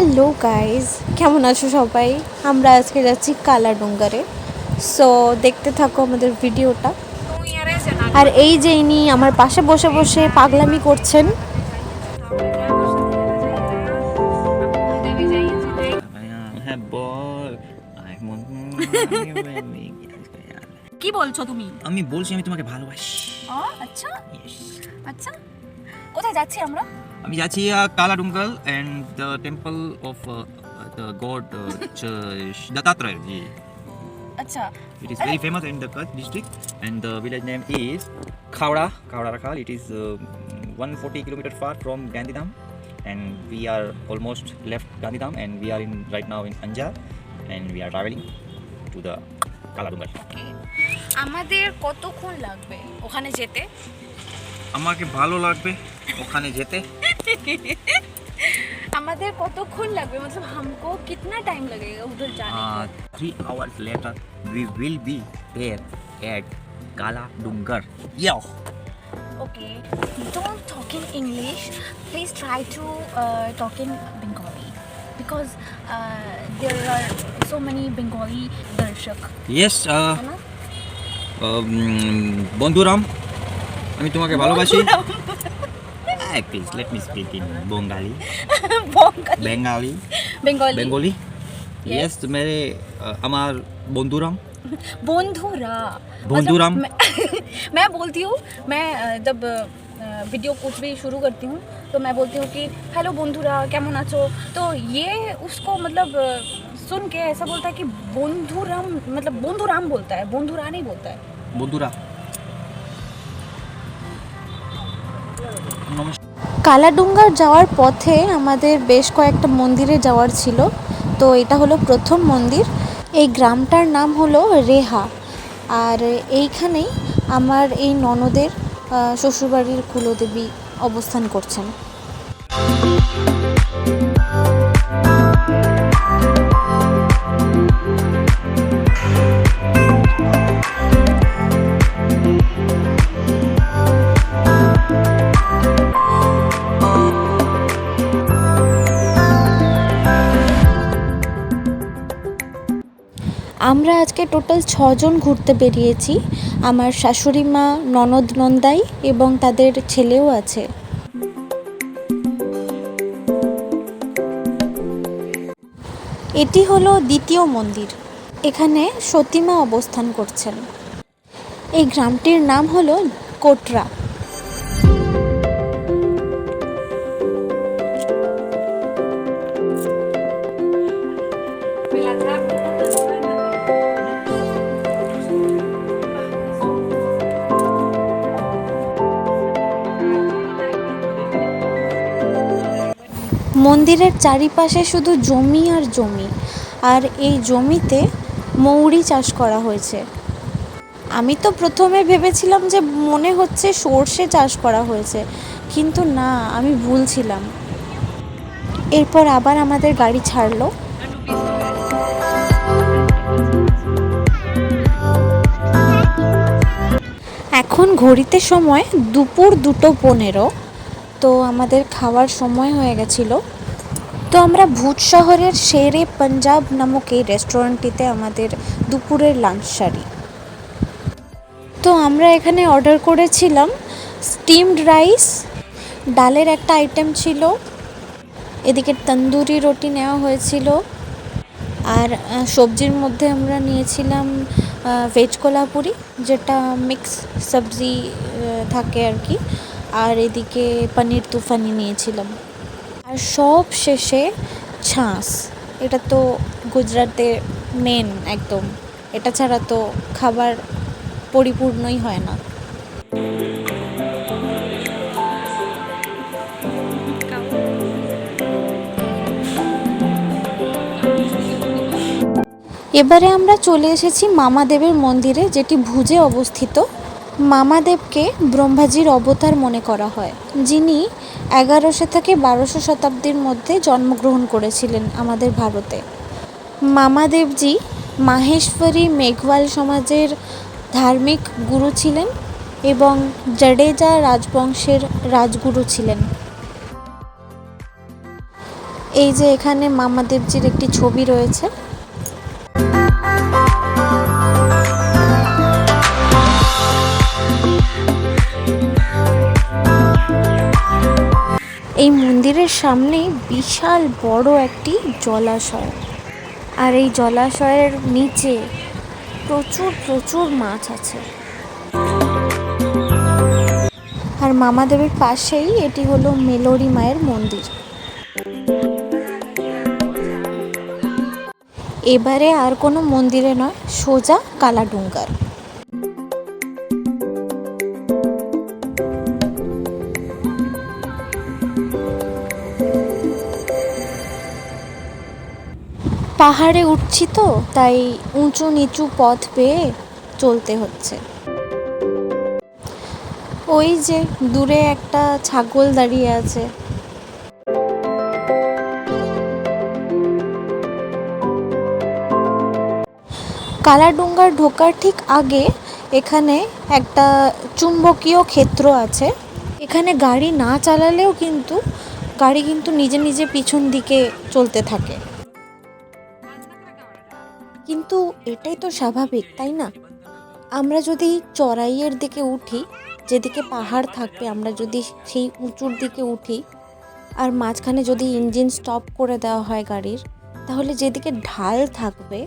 Hello guys কেমন আছো সবাই? আমরা আজকে যাচ্ছি কালাডুঙ্গারে। সো দেখতে থাকো আমাদের ভিডিওটা। আর এই যে ইনি আমার পাশে বসে বসে পাগলামি করছেন। হ্যাঁ কি বলছো তুমি? আমি বলছি আমি তোমাকে ভালোবাসি। আচ্ছা। আচ্ছা। কোথায় যাচ্ছি আমরা? আমি যাচ্ছি Kala Dungar and the temple of the god Dattatreya ji আচ্ছা It is very famous in the Kutch district, and the village name is Khawda, Khawda Rakhal. It is uh, 140 kilometers far from Gandhidham, and we are almost left Gandhidham, and we are in right now in Anjar, and we are traveling to the Kaladungar. আমাদের কতক্ষণ লাগবে ওখানে যেতে আমাকে ভালো লাগবে ওখানে যেতে আমাদের কতক্ষণ লাগবে मतलब हमको कितना टाइम लगेगा उधर जाने Uh, three hours later, we will be there at Kala Dungar. Yo! okay don't talk in english please try to uh, talk in bengali because uh, there are so many bengali darshak Yes, uh, है ना um, বন্ধুরাম আমি তোমাকে ভালোবাসি Please let me speak in Bengali bengali Bengali bengali Bengali yes মেরে uh, আমার বন্ধুরাম বন্ধুরা বন্ধুরাম। मतलब मैं, मैं बोलती हूँ मैं अ, जब अ, वीडियो कुछ भी शुरू करती हूँ तो मैं बोलती हूँ कि हेलो बंधुरा কেমন আছো तो ये उसको मतलब अ, सुन के ऐसा बोलता है कि बंधुराम मतलब बंधुराम बोलता है बंधुरा नहीं बोलता है বন্ধুরা কালাডুঙ্গার যাওয়ার পথে আমাদের বেশ কয়েকটা মন্দিরে যাওয়ার ছিল। তো এটা হলো প্রথম মন্দির। এই গ্রামটার নাম হলো রেহা। আর এইখানেই আমার এই ননদের শ্বশুরবাড়ির কুলদেবী অবস্থান করছেন। আমরা আজকে টোটাল ছজন ঘুরতে বেরিয়েছি। আমার শাশুড়ি মা, ননদ নন্দাই এবং তাদের ছেলেও আছে। এটি হলো দ্বিতীয় মন্দির। এখানে সতীমা অবস্থান করছেন। এই গ্রামটির নাম হলো কোটরা। মন্দিরের চারিপাশে শুধু জমি আর জমি, আর এই জমিতে মৌরি চাষ করা হয়েছে। আমি তো প্রথমে ভেবেছিলাম যে মনে হচ্ছে সর্ষে চাষ করা হয়েছে, কিন্তু না, আমি ভুল ছিলাম। এরপর আবার আমাদের গাড়ি ছাড়লো। এখন ঘড়িতে সময় দুপুর দুটো পনেরো, তো আমাদের খাওয়ার সময় হয়ে গেছিল। তো আমরা ভুজ শহরের শেরে পাঞ্জাব নামক এই রেস্টুরেন্টটিতে আমাদের দুপুরের লাঞ্চ সারি। তো আমরা এখানে অর্ডার করেছিলাম স্টিমড রাইস ডালের একটা আইটেম ছিল, এদিকে তন্দুরি রুটি নেওয়া হয়েছিল, আর সবজির মধ্যে আমরা নিয়েছিলাম ভেজ কোলাপুরি যেটা মিক্স সবজি থাকে আর কি, আর এদিকে পনির তুফানি নিয়েছিলাম। আর সব শেষে ছাঁস। এটা তো গুজরাটের মেন একদম। এটা ছাড়া তো খাবার পরিপূর্ণই হয় না। এবারে আমরা চলে এসেছি মামাদেবের মন্দিরে, যেটি ভুজে অবস্থিত। মামাদেবকে ব্রহ্মাজির অবতার মনে করা হয়, যিনি এগারোশো থেকে বারোশো শতাব্দীর মধ্যে জন্মগ্রহণ করেছিলেন আমাদের ভারতে। মামাদেবজি মাহেশ্বরী মেঘওয়াল সমাজের ধার্মিক গুরু ছিলেন এবং জাডেজা রাজবংশের রাজগুরু ছিলেন। এই যে এখানে মামাদেবজির একটি ছবি রয়েছে। এই মন্দিরের সামনে বিশাল বড় একটি জলাশয়। আর এই জলাশয়ের নিচে প্রচুর প্রচুর মাছ আছে। আর মামাদেবের পাশেই এটি হলো মেলোরি মায়ের মন্দির। এবারে আর কোনো মন্দিরে নয়, সোজা কালাডুঙ্গার। পাহাড়ে উঠছি তো, তাই উঁচু নিচু পথ পেয়ে চলতে হচ্ছে। ওই যে দূরে একটা ছাগল দাঁড়িয়ে আছে। কালাডুঙ্গার ঢোকার ঠিক আগে এখানে একটা চুম্বকীয় ক্ষেত্র আছে। এখানে গাড়ি না চালালেও কিন্তু, গাড়ি কিন্তু নিজে নিজে পিছন দিকে চলতে থাকে। এটাই তো স্বাভাবিক তাই না? আমরা যদি চড়াইয়ের দিকে উঠি যেদিকে পাহাড় থাকবে আমরা যদি সেই উঁচুর দিকে উঠি আর মাঝখানে যদি ইঞ্জিন স্টপ করে দেওয়া হয় গাড়ির তাহলে যেদিকে ঢাল থাকবে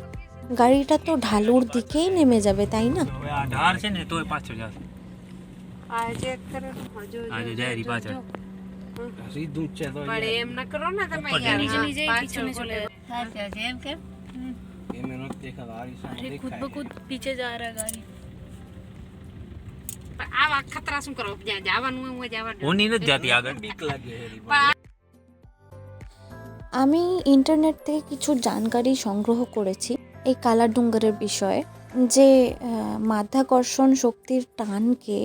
গাড়িটা তো ঢালুর দিকেই নেমে যাবে তাই না? આજે કરે હજુ આજે જાય રી પાછળ સીધું જ છે તો પણ એમ ન કરો ને તમે ઉપર યાર, નીચે હા, નીચે પાછળ પીછે બોલે. ચલે. સાચા છે, એમ કેમ એમે નથી દેખાતા આ રીસામાં अरे खुद દેખાય ब खुद पीछे जा रहा है गाड़ी પણ આવા ખતરા શું કરો જ્યાં જવાનું હોય હું જવા દઉં. ઊની નથી જાતી આગળ બીક લાગે છે એની પણ আমি ইন্টারনেট থেকে কিছু জানকারি সংগ্রহ করেছি এই কালাডুঙ্গারের বিষয়ে যে আহ, মাধ্যাকর্ষণ শক্তির টানকে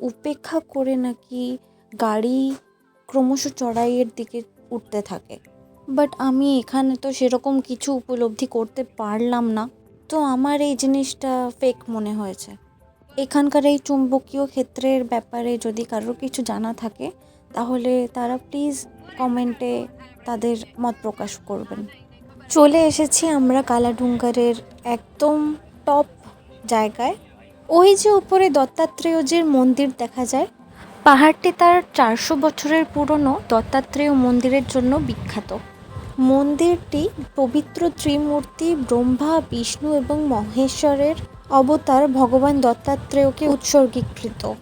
উপেক্ষা করে নাকি গাড়ি ক্রমশ চড়াইয়ের দিকে উঠতে থাকে বাট আমি এখানে তো সেরকম কিছু উপলব্ধি করতে পারলাম না। তো আমার এই জিনিসটা ফেক মনে হয়েছে। এখানকার এই চুম্বকীয় ক্ষেত্রের ব্যাপারে যদি কারোর কিছু জানা থাকে, তাহলে তারা প্লিজ কমেন্টে তাদের মত প্রকাশ করবেন। চলে এসেছি আমরা কালাডুঙ্গারের একদম টপ জায়গায়। ওই যে উপরে দত্তাত্রেয়জির মন্দির দেখা যায়, পাহাড়টি তার চারশো বছরের পুরনো দত্তাত্রেয় মন্দিরের জন্য বিখ্যাত। মন্দিরটি পবিত্র ত্রিমূর্তি, ব্রহ্মা, বিষ্ণু এবং মহেশ্বরের অবতার ভগবান দত্তাত্রেয়কে উৎসর্গীকৃত।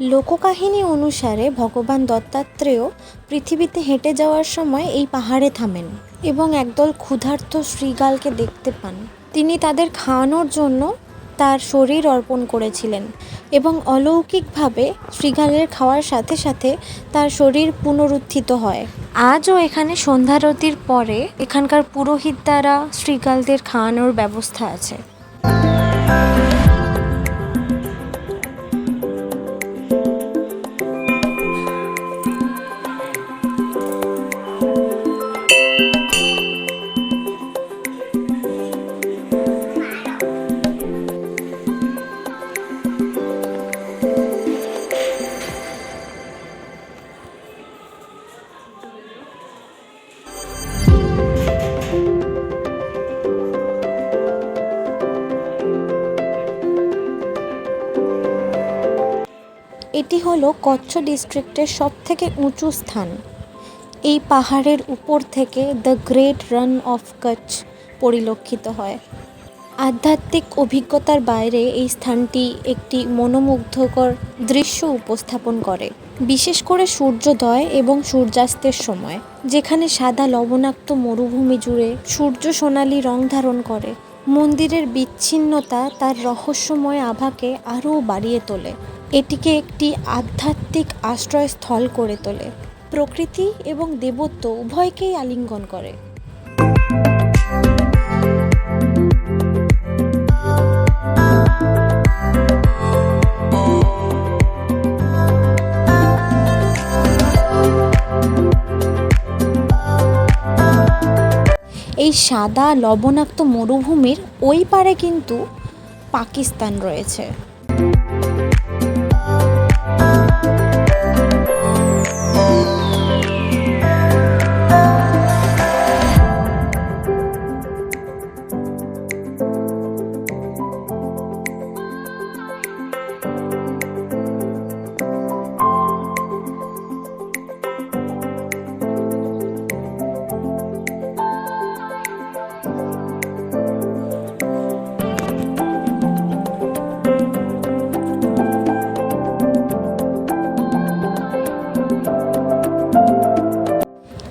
লোককাহিনী অনুসারে ভগবান দত্তাত্রেয় পৃথিবীতে হেঁটে যাওয়ার সময় এই পাহাড়ে থামেন এবং একদল ক্ষুধার্ত শ্রীগালকে দেখতে পান। তিনি তাদের খাওয়ানোর জন্য তার শরীর অর্পণ করেছিলেন এবং অলৌকিকভাবে শ্রীগালের খাওয়ার সাথে সাথে তার শরীর পুনরুত্থিত হয়। আজও এখানে সন্ধ্যারতির পরে এখানকার পুরোহিত দ্বারা শ্রীকালদের খাওয়ানোর ব্যবস্থা আছে। এটি হলো কচ্ছ ডিস্ট্রিক্টের সব থেকে উঁচু স্থান। এই পাহাড়ের উপর থেকে the great Rann of Kutch পরিলক্ষিত হয়। আধ্যাত্মিক অভিজ্ঞতার বাইরে এই স্থানটি একটি মনোমুগ্ধকর দৃশ্য উপস্থাপন করে, বিশেষ করে সূর্যোদয় এবং সূর্যাস্তের সময়, যেখানে সাদা লবণাক্ত মরুভূমি জুড়ে সূর্য সোনালি রং ধারণ করে। মন্দিরের বিচ্ছিন্নতা তার রহস্যময় আভাকে আরও বাড়িয়ে তোলে। এটিকে একটি আধ্যাত্মিক আশ্রয়স্থল করে তোলে। প্রকৃতি এবং দেবত্ব উভয়কেই আলিঙ্গন করে। এই সাদা লবণাক্ত মরুভূমির ওই পারে কিন্তু পাকিস্তান রয়েছে।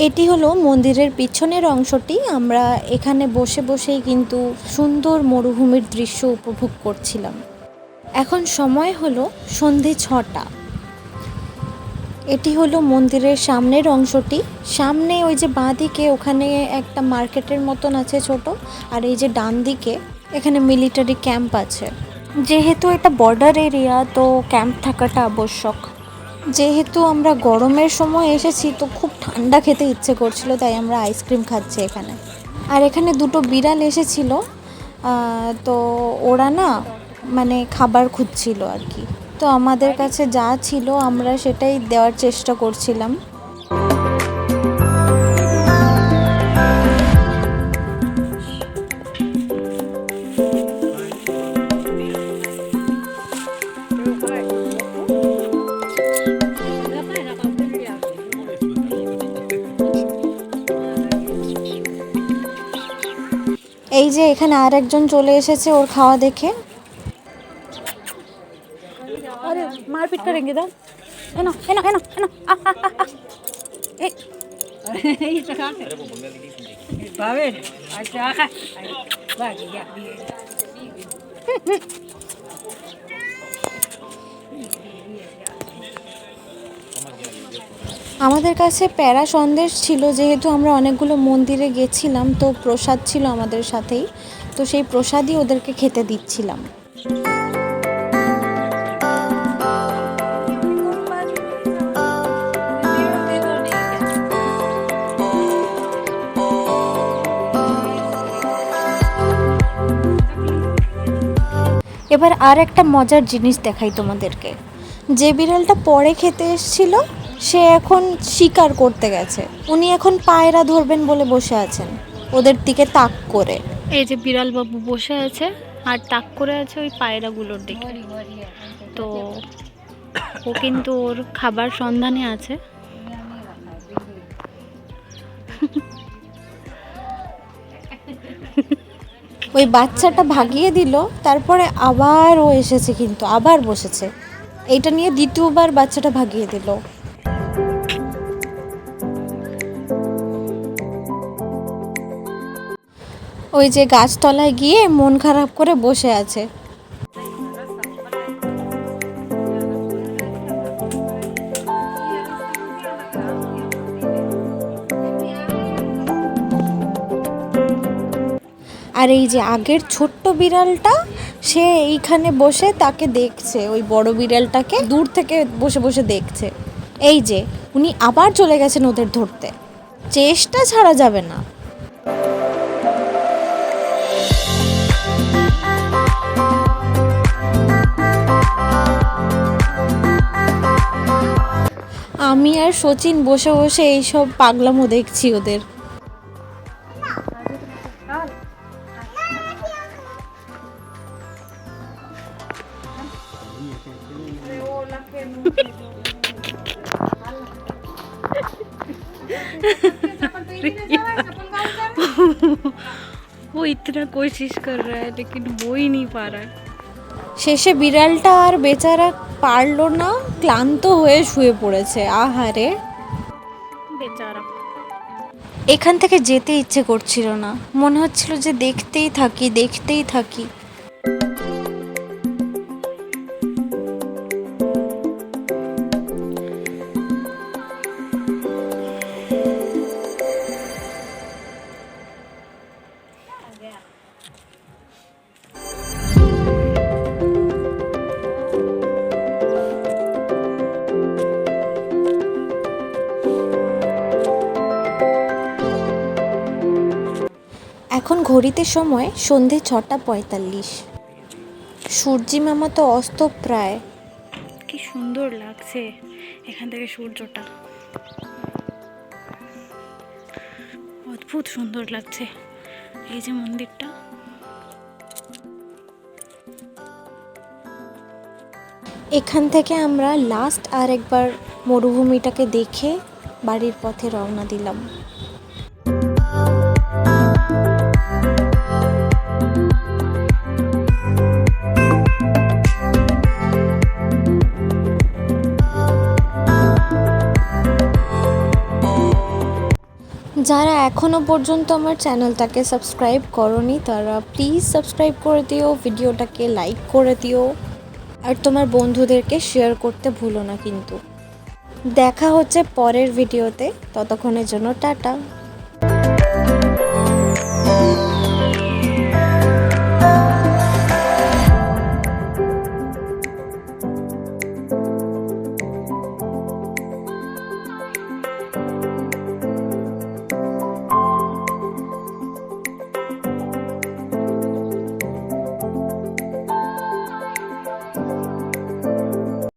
এটি হলো মন্দিরের পিছনের অংশটি। আমরা এখানে বসে বসেই কিন্তু সুন্দর মরুভূমির দৃশ্য উপভোগ করছিলাম। এখন সময় হলো সন্ধে ছটা। এটি হলো মন্দিরের সামনের অংশটি। সামনে ওই যে বাঁ দিকে ওখানে একটা মার্কেটের মতন আছে ছোট, আর এই যে ডান দিকে এখানে মিলিটারি ক্যাম্প আছে। যেহেতু এটা বর্ডার এরিয়া, তো ক্যাম্প থাকাটা আবশ্যক। যেহেতু আমরা গরমের সময় এসেছি, তো খুব ঠান্ডা খেতে ইচ্ছে করছিল, তাই আমরা আইসক্রিম খাচ্ছি এখানে। আর এখানে দুটো বিড়াল এসেছিল তো ওরা না মানে খাবার খুঁজছিল আর কি। তো আমাদের কাছে যা ছিল, আমরা সেটাই দেওয়ার চেষ্টা করছিলাম। এখানে আর একজন চলে এসেছে ওর খাওয়া দেখে अरे मारपीट करेंगे इधर है ना है ना है আমাদের কাছে প্যারা সন্দেশ ছিল, যেহেতু আমরা অনেকগুলো মন্দিরে গেছিলাম, তো প্রসাদ ছিল আমাদের সাথেই। তো সেই প্রসাদই ওদেরকে খেতে দিচ্ছিলাম। এবার আর একটা মজার জিনিস দেখাই তোমাদেরকে। যে বিড়ালটা পরে খেতে এসেছিল সে এখন শিকার করতে গেছে। উনি এখন পায়রা ধরবেন বলে বসে আছেন। ওদের দিকে তাক করে। এই যে বিড়াল বাবু বসে আছে আর তাক করে আছে ওই পায়রাগুলোর দিকে। তো ও কিন্তু ওর খাবার সন্ধানে আছে। ওই বাচ্চাটা ভাগিয়ে দিল তারপরে আবার ও এসেছে কিন্তু আবার বসেছে। এইটা নিয়ে দ্বিতীয়বার বাচ্চাটা ভাগিয়ে দিল। ওই যে গাছতলায় গিয়ে মন খারাপ করে বসে আছে। আর এই যে আগের ছোট্ট বিড়ালটা, সে এইখানে বসে তাকে দেখছে, ওই বড় বিড়ালটাকে দূর থেকে বসে বসে দেখছে। এই যে, উনি আবার চলে গেছেন ওদের ধরতে। চেষ্টা ছাড়া যাবে না। আমি আর সচিন বসে বসে এইসব পাগলামো দেখছি ওদের वो इतना कोशिश कर रहा है लेकिन वो ही नहीं पा रहा है শেষে বিড়ালটা আর বেচারা পারল না ক্লান্ত হয়ে শুয়ে পড়েছে। আহারে। বেচারা। এখান থেকে যেতে ইচ্ছে করছিল না। মনে হচ্ছিল যে দেখতেই থাকি দেখতেই থাকি। এখন ঘড়িতে সময় সন্ধে ছটা পঁয়তাল্লিশ। সূর্যি মামা তো অস্ত প্রায়। কি সুন্দর লাগছে এখান থেকে সূর্যটা। অদ্ভুত সুন্দর লাগছে এই যে মন্দিরটা। এখান থেকে আমরা লাস্ট আর একবার মরুভূমিটাকে দেখে বাড়ির পথে রওনা দিলাম। যারা এখনও পর্যন্ত আমার চ্যানেলটাকে সাবস্ক্রাইব করনি, তারা প্লিজ সাবস্ক্রাইব করে দিও, ভিডিওটাকে লাইক করে দিও। আর তোমার বন্ধুদেরকে শেয়ার করতে ভুলো না কিন্তু। দেখা হচ্ছে পরের ভিডিওতে, ততক্ষণের জন্য টাটা।